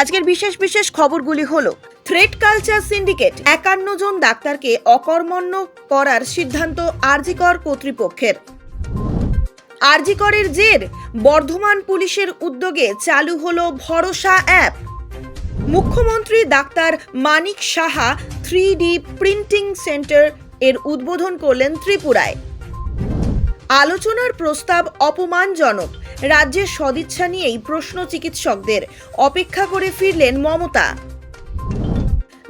আজকের বিশেষ বিশেষ খবরগুলি হলো, থ্রেড কালচার সিন্ডিকেট একান্ন জন ডাক্তারকে অকর্মণ্য করার সিদ্ধান্ত আরজিকর কর্তৃপক্ষের। আরজিকরের জের, বর্ধমান পুলিশের উদ্যোগে চালু হলো ভরসা অ্যাপ। মুখ্যমন্ত্রী doctor Manik Saha three printing center এর উদ্বোধন করলেন ত্রিপুরায়। আলোচনার প্রস্তাব অপমানজনক। রাজ্যের সদিচ্ছা নিয়েই প্রশ্ন চিকিৎসকদের। অপেক্ষা করে ফিরলেন মমতা।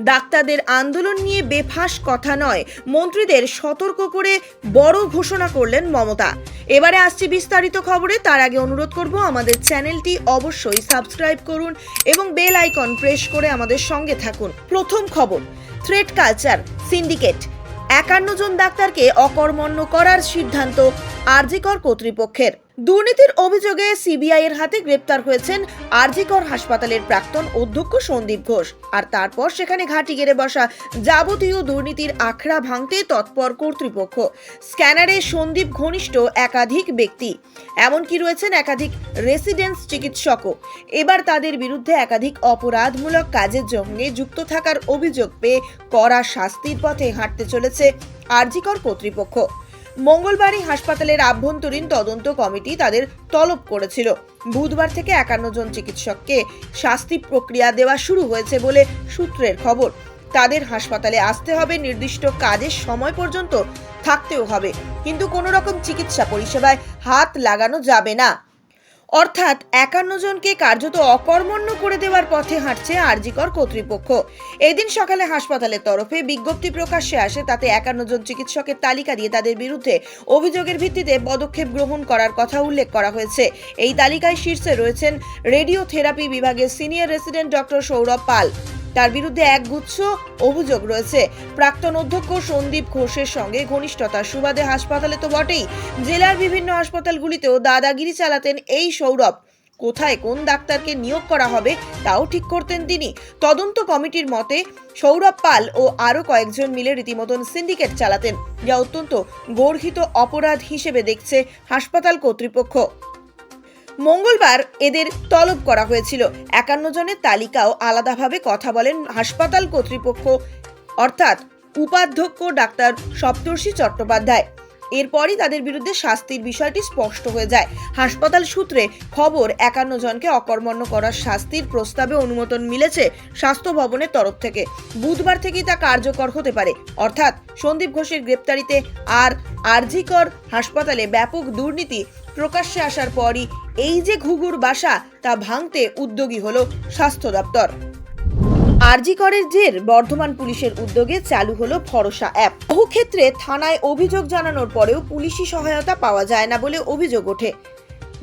ডাক্তারদের আন্দোলন নিয়ে বেফাস কথা নয়। মন্ত্রীদের সতর্ক করে বড় ঘোষণা করলেন মমতা। এবারে আসছি বিস্তারিত খবরে। তার আগে অনুরোধ করব, আমাদের চ্যানেলটি অবশ্যই সাবস্ক্রাইব করুন এবং বেল আইকন প্রেস করে আমাদের সঙ্গে থাকুন। প্রথম খবর, থ্রেড কালচার, সিন্ডিকেট। একান্ন জন ডাক্তারকে অকর্মণ্য করার সিদ্ধান্ত আরজিকর কর্তৃপক্ষের। দুর্নীতির অভিযোগে সিবিআই এর হাতে গ্রেপ্তার হয়েছেন আরজিকর হাসপাতালের প্রাক্তন অধ্যক্ষ সন্দীপ ঘোষ। আর তারপর সেখানে ঘাঁটি গেড়ে বসা যাবতীয় দুর্নীতির আখড়া ভাঙতে তৎপর কর্তৃপক্ষ। স্ক্যানারে সন্দীপ ঘনিষ্ঠ একাধিক ব্যক্তি। এমনকি রয়েছেন একাধিক রেসিডেন্স চিকিৎসকও। এবার তাদের বিরুদ্ধে একাধিক অপরাধমূলক কাজের সঙ্গে যুক্ত থাকার অভিযোগ পেয়ে কড়া শাস্তির পথে হাঁটতে চলেছে আরজিকর কর্তৃপক্ষ। মঙ্গলবারই হাসপাতালের আভ্যন্তরীণ তদন্ত কমিটি তাদের তলব করেছিল। বুধবার থেকে একান্ন জন চিকিৎসককে শাস্তি প্রক্রিয়া দেওয়া শুরু হয়েছে বলে সূত্রের খবর। তাদের হাসপাতালে আসতে হবে, নির্দিষ্ট কাজের সময় পর্যন্ত থাকতেও হবে। কিন্তু কোনো রকম চিকিৎসা পরিষেবায় হাত লাগানো যাবে না। অর্থাৎ একান্ন জনকে কার্যত অকর্মণ্য করে দেওয়ার পথে হাঁটছে আরজিকর কর্তৃপক্ষ। এদিন সকালে হাসপাতালের তরফে বিজ্ঞপ্তি প্রকাশ্যে আসে, তাতে একান্ন জন চিকিৎসকের তালিকা দিয়ে তাদের বিরুদ্ধে অভিযোগের ভিত্তিতে পদক্ষেপ গ্রহণ করার কথা উল্লেখ করা হয়েছে। এই তালিকায় শীর্ষে রয়েছেন রেডিও থেরাপি বিভাগের senior resident doctor Sourav Pal. তার বিরুদ্ধে একগুচ্ছ অভিযোগ রয়েছে। প্রাক্তন অধ্যক্ষ সন্দীপ ঘোষের সঙ্গে ঘনিষ্ঠতার সুবাদে হাসপাতালে তো বটেই। জেলার বিভিন্ন হাসপাতালগুলিতেও দাদাগিরি চালাতেন এই সৌরভ। কোথায় কোন ডাক্তারকে নিয়োগ করা হবে, তাও ঠিক করতেন তিনি। তদন্ত কমিটির মতে, সৌরভ পাল ও আরও কয়েকজন মিলে রীতিমতন সিন্ডিকেট চালাতেন। যা অত্যন্ত গর্হিত অপরাধ হিসেবে দেখছে হাসপাতাল কর্তৃপক্ষ। মঙ্গলবার এদের তলব করা হয়েছিল। একান্ন জনের তালিকাও আলাদাভাবে কথা বলেন হাসপাতাল কর্তৃপক্ষ, অর্থাৎ উপাধ্যক্ষ ডাক্তার সপ্তর্ষি চট্টোপাধ্যায়। এরপরই তাদের বিরুদ্ধে শাস্তির বিষয়টি স্পষ্ট হয়ে যায়। হাসপাতাল সূত্রে খবর, একান্ন জনকে অকর্মণ্য করার শাস্তির প্রস্তাবে অনুমোদন মিলেছে স্বাস্থ্য ভবনের তরফ থেকে। বুধবার থেকেই তা কার্যকর হতে পারে। অর্থাৎ সন্দীপ ঘোষের গ্রেপ্তারিতে আর আরজিকর হাসপাতালে ব্যাপক দুর্নীতি প্রকাশ্যে আসার পরই এই যে ঘুঘুর বাসা, তা ভাঙতে উদ্যোগী হল স্বাস্থ্য দপ্তর। আরজিকরের জের বর্ধমান পুলিশের উদ্যোগে চালু হলো ভরসা অ্যাপ। বহু ক্ষেত্রে থানায় অভিযোগ জানানোর পরেও পুলিশি সহায়তা পাওয়া যায় না বলে অভিযোগ ওঠে।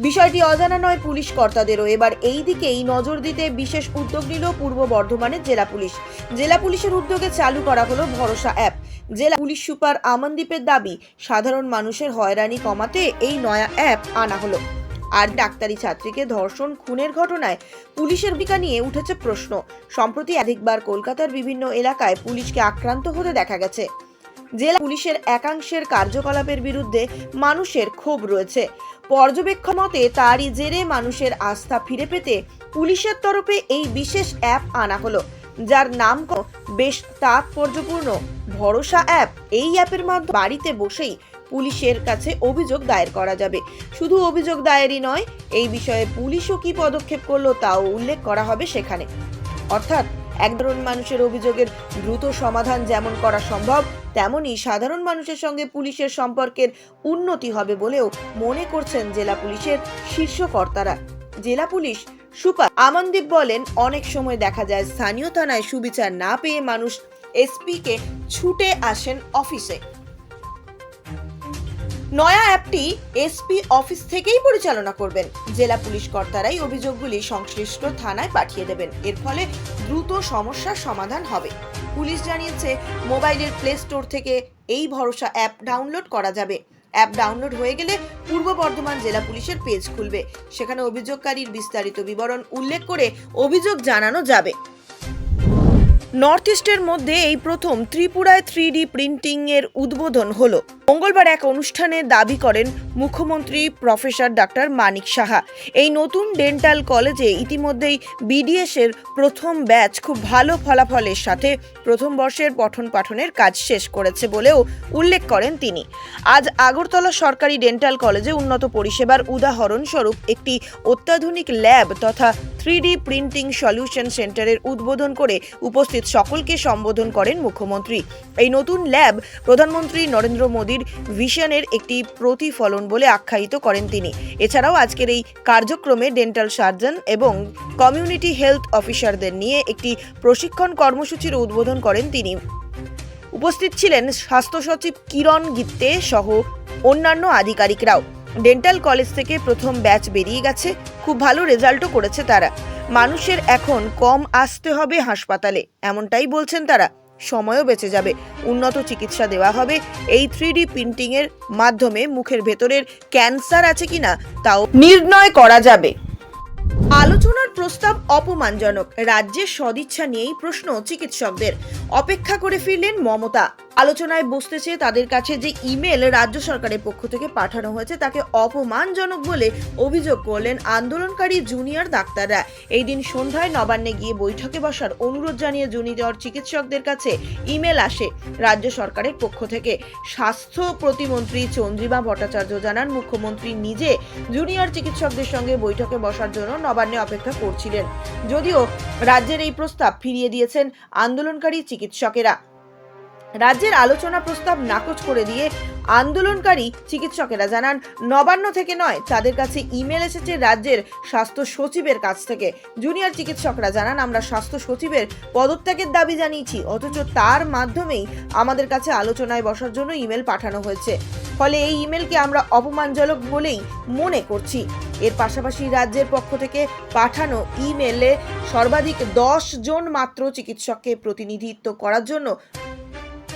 বিষয়টি অজানা নয় পুলিশ কর্তাদেরও এবার এই দিকেই নজর দিতে বিশেষ উদ্যোগ নিল পূর্ব বর্ধমানের জেলা পুলিশ। জেলা পুলিশের উদ্যোগে চালু করা হলো ভরসা অ্যাপ। জেলা পুলিশ সুপার আমনদীপের দাবি, সাধারণ মানুষের হয়রানি কমাতে এই নয়া অ্যাপ আনা হলো। আর ডাক্তারি ছাত্রীকে ধর্ষণ, খুনের ঘটনায় পুলিশের ভূমিকা নিয়ে উঠেছে প্রশ্ন। সম্প্রতি একাধিকবার কলকাতার বিভিন্ন এলাকায় পুলিশকে আক্রান্ত হতে দেখা গেছে। জেলা পুলিশের একাংশের কার্যকলাপের বিরুদ্ধে মানুষের ক্ষোভ রয়েছে। পর্যবেক্ষণ মতে তারই জেরে মানুষের আস্থা ফিরে পেতে পুলিশের তরফে এই বিশেষ অ্যাপ আনা হলো। যার নাম বেশ তাৎপর্যপূর্ণ, ভরসা অ্যাপ। এই অ্যাপের মাধ্যমে বাড়িতে বসেই পুলিশের কাছে অভিযোগ দায়ের করা যাবে। শুধু অভিযোগ দায়েরই নয়, এই বিষয়ে পুলিশও কি পদক্ষেপ করল তাও উল্লেখ করা হবে সেখানে। অর্থাৎ একজন মানুষের অভিযোগের দ্রুত সমাধান যেমন করা সম্ভব তেমনই সাধারণ মানুষের সঙ্গে পুলিশের সম্পর্কের উন্নতি হবে বলেও মনে করছেন জেলা পুলিশের শীর্ষ কর্তারা। জেলা পুলিশ সুপার আমনদীপ বলেন, অনেক সময় দেখা যায় স্থানীয় থানায় সুবিচার না পেয়ে মানুষ এসপিকে ছুটে আসেন অফিসে। নয়া অ্যাপটি এসপি অফিস থেকেই পরিচালনা করবেন। জেলা পুলিশ কর্তারাই অভিযোগগুলি সংশ্লিষ্ট থানায় পাঠিয়ে দেবেন। এর ফলে দ্রুত সমস্যার সমাধান হবে। পুলিশ জানিয়েছে, মোবাইলের প্লে স্টোর থেকে এই ভরসা অ্যাপ ডাউনলোড করা যাবে। অ্যাপ ডাউনলোড হয়ে গেলে পূর্ব বর্ধমান জেলা পুলিশের পেজ খুলবে। সেখানে অভিযোগকারীর বিস্তারিত বিবরণ উল্লেখ করে অভিযোগ জানানো যাবে। নর্থ ইস্টের মধ্যে এই প্রথম ত্রিপুরায় থ্রি ডি প্রিন্টিং এর উদ্বোধন হলো। মঙ্গলবার এক অনুষ্ঠানে দাবি করেন মুখ্যমন্ত্রী প্রফেসর ডাক্তার মানিক সাহা। এই নতুন ডেন্টাল কলেজে ইতিমধ্যেই বিডিএস এর প্রথম ব্যাচ খুব ভালো ফলাফলের সাথে প্রথম বর্ষের পঠন পাঠনের কাজ শেষ করেছে বলেও উল্লেখ করেন তিনি। আজ আগরতলা সরকারি ডেন্টাল কলেজে উন্নত পরিষেবার উদাহরণস্বরূপ একটি অত্যাধুনিক ল্যাব তথা থ্রি প্রিন্টিং সলিউশন সেন্টারের উদ্বোধন করে উপস্থিত সকলকে সম্বোধন করেন মুখ্যমন্ত্রী। এই নতুন ল্যাব প্রধানমন্ত্রী নরেন্দ্র মোদীর ভিশনের একটি প্রতিফলন বলে আখ্যায়িত করেন তিনি। এছাড়াও আজকের এই কার্যক্রমে ডেন্টাল সার্জন এবং কমিউনিটি হেলথ অফিসারদের নিয়ে একটি প্রশিক্ষণ কর্মসূচির উদ্বোধন করেন তিনি। উপস্থিত ছিলেন স্বাস্থ্য সচিব কিরণ গিত্তে সহ অন্যান্য আধিকারিকরাও। ডেন্টাল কলেজ থেকে প্রথম ব্যাচ বেরিয়ে গেছে, খুব ভালো রেজাল্টও করেছে তারা। মানুষের এখন কম আসতে হবে হাসপাতালে, এমনটাই বলছেন তারা। সময়ও বেঁচে যাবে। উন্নত চিকিৎসা দেওয়া হবে। এই থ্রি ডি প্রিন্টিংয়ের মাধ্যমে মুখের ভেতরের ক্যান্সার আছে কিনা, তাও নির্ণয় করা যাবে। আলোচনার প্রস্তাব অপমানজনক। রাজ্যের সদিচ্ছা নিয়েই প্রশ্ন চিকিৎসকদের। অপেক্ষা করে ফিরলেন মমতা। আলোচনায় বসতে চেয়ে তাদের কাছে যে ইমেল রাজ্য সরকারের পক্ষ থেকে পাঠানো হয়েছে, তাকে অপমানজনক বলে অভিযোগ করলেন আন্দোলনকারী জুনিয়র ডাক্তাররা। এই দিন সন্ধ্যায় নবান্নে গিয়ে বৈঠকে বসার অনুরোধ জানিয়ে জুনিয়র চিকিৎসকদের কাছে ইমেল আসে রাজ্য সরকারের পক্ষ থেকে। স্বাস্থ্য প্রতিমন্ত্রী চন্দ্রিমা ভট্টাচার্য জানান, মুখ্যমন্ত্রী নিজে জুনিয়র চিকিৎসকদের সঙ্গে বৈঠকে বসার জন্য নবান্নে অপেক্ষা করছিলেন। যদিও রাজ্যের এই প্রস্তাব ফিরিয়ে দিয়েছেন আন্দোলনকারী চিকিৎসকেরা। রাজ্যের আলোচনা প্রস্তাব নাকচ করে দিয়ে আন্দোলনকারী চিকিৎসকেরা জানান, নবান্ন থেকে নয়, তাদের কাছে ইমেল এসেছে রাজ্যের স্বাস্থ্য সচিবের কাছ থেকে। জুনিয়র চিকিৎসকরা জানান, আমরা স্বাস্থ্য সচিবের পদত্যাগের দাবি জানিয়েছি, অথচ তার মাধ্যমেই আমাদের কাছে আলোচনায় বসার জন্য ইমেল পাঠানো হয়েছে। ফলে এই ইমেলকে আমরা অপমানজনক বলেই মনে করছি। এর পাশাপাশি রাজ্যের পক্ষ থেকে পাঠানো ইমেলে সর্বাধিক দশ জন মাত্র চিকিৎসককে প্রতিনিধিত্ব করার জন্য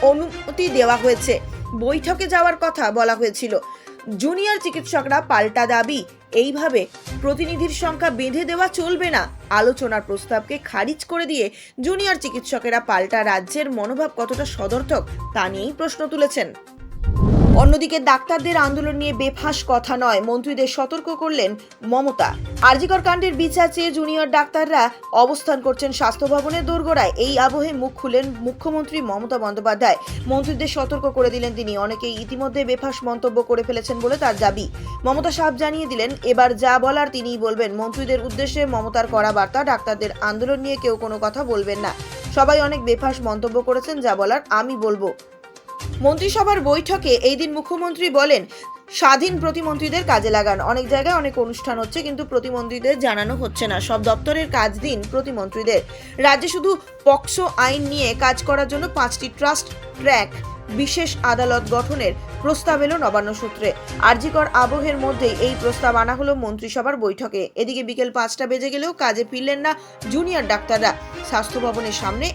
অনুমতি দেওয়া হয়েছে। বৈঠকে যাওয়ার কথা বলা হয়েছিল। জুনিয়র চিকিৎসকরা পাল্টা দাবি, এইভাবে প্রতিনিধির সংখ্যা বেঁধে দেওয়া চলবে না। আলোচনার প্রস্তাবকে খারিজ করে দিয়ে জুনিয়র চিকিৎসকেরা পাল্টা রাজ্যের মনোভাব কতটা সদর্থক তা নিয়েই প্রশ্ন তুলেছেন। অন্যদিকে ডাক্তারদের আন্দোলন নিয়ে বেফাস কথা নয়। মন্ত্রীদের সতর্ক করলেন মমতা। আরজিকর কাণ্ডের বিচার চেয়ে জুনিয়র ডাক্তাররা অবস্থান করছেন স্বাস্থ্য ভবনের দোরগোড়ায়। এই আবহে মুখ খুলেন মুখ্যমন্ত্রী মমতা বন্দ্যোপাধ্যায়। মন্ত্রীদের সতর্ক করে দিলেন তিনি। অনেকেই ইতিমধ্যে বেফাস মন্তব্য করে ফেলেছেন বলে তার দাবি। মমতা সাহেব জানিয়ে দিলেন, এবার যা বলার তিনিই বলবেন। মন্ত্রীদের উদ্দেশ্যে মমতার করা বার্তা, ডাক্তারদের আন্দোলন নিয়ে কেউ কোনো কথা বলবেন না। সবাই অনেক বেফাস মন্তব্য করেছেন, যা বলার আমি বলব। মন্ত্রিসভার বৈঠকে এই দিন মুখ্যমন্ত্রী বলেন, স্বাধীন প্রতিমন্ত্রীদের কাজে লাগান। অনেক জায়গায় অনেক অনুষ্ঠান হচ্ছে, কিন্তু প্রতিমন্ত্রীদের জানানো হচ্ছে না। সব দপ্তরের কাজ দিন প্রতিমন্ত্রীদের। রাজ্যে শুধু পক্সো আইন নিয়ে কাজ করার জন্য পাঁচটি ট্রাস্ট ট্র্যাক বিশেষ আদালত গঠনের প্রস্তাব এলো নবান্ন সূত্রে। আরজিকর আবহের মধ্যেই এই প্রস্তাব আনা হলো মন্ত্রিসভার বৈঠকে। এদিকে বিকেল পাঁচটা বেজে গেলেও কাজে ফিরলেন না জুনিয়র ডাক্তাররা। স্বাস্থ্য ভবনের সামনে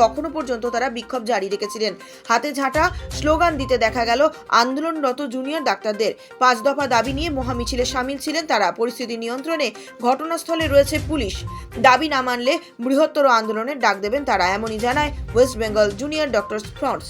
তখনও পর্যন্ত তারা বিক্ষোভ জারি রেখেছিলেন। হাতে ঝাঁটা স্লোগান দিতে দেখা গেল আন্দোলনরত জুনিয়র ডাক্তারদের। পাঁচ দফা দাবি নিয়ে মহামিছিলে সামিল ছিলেন তারা। পরিস্থিতি নিয়ন্ত্রণে ঘটনাস্থলে রয়েছে পুলিশ। দাবি না মানলে বৃহত্তর আন্দোলনের ডাক দেবেন তারা, এমনই জানায় West Bengal junior doctor fronts.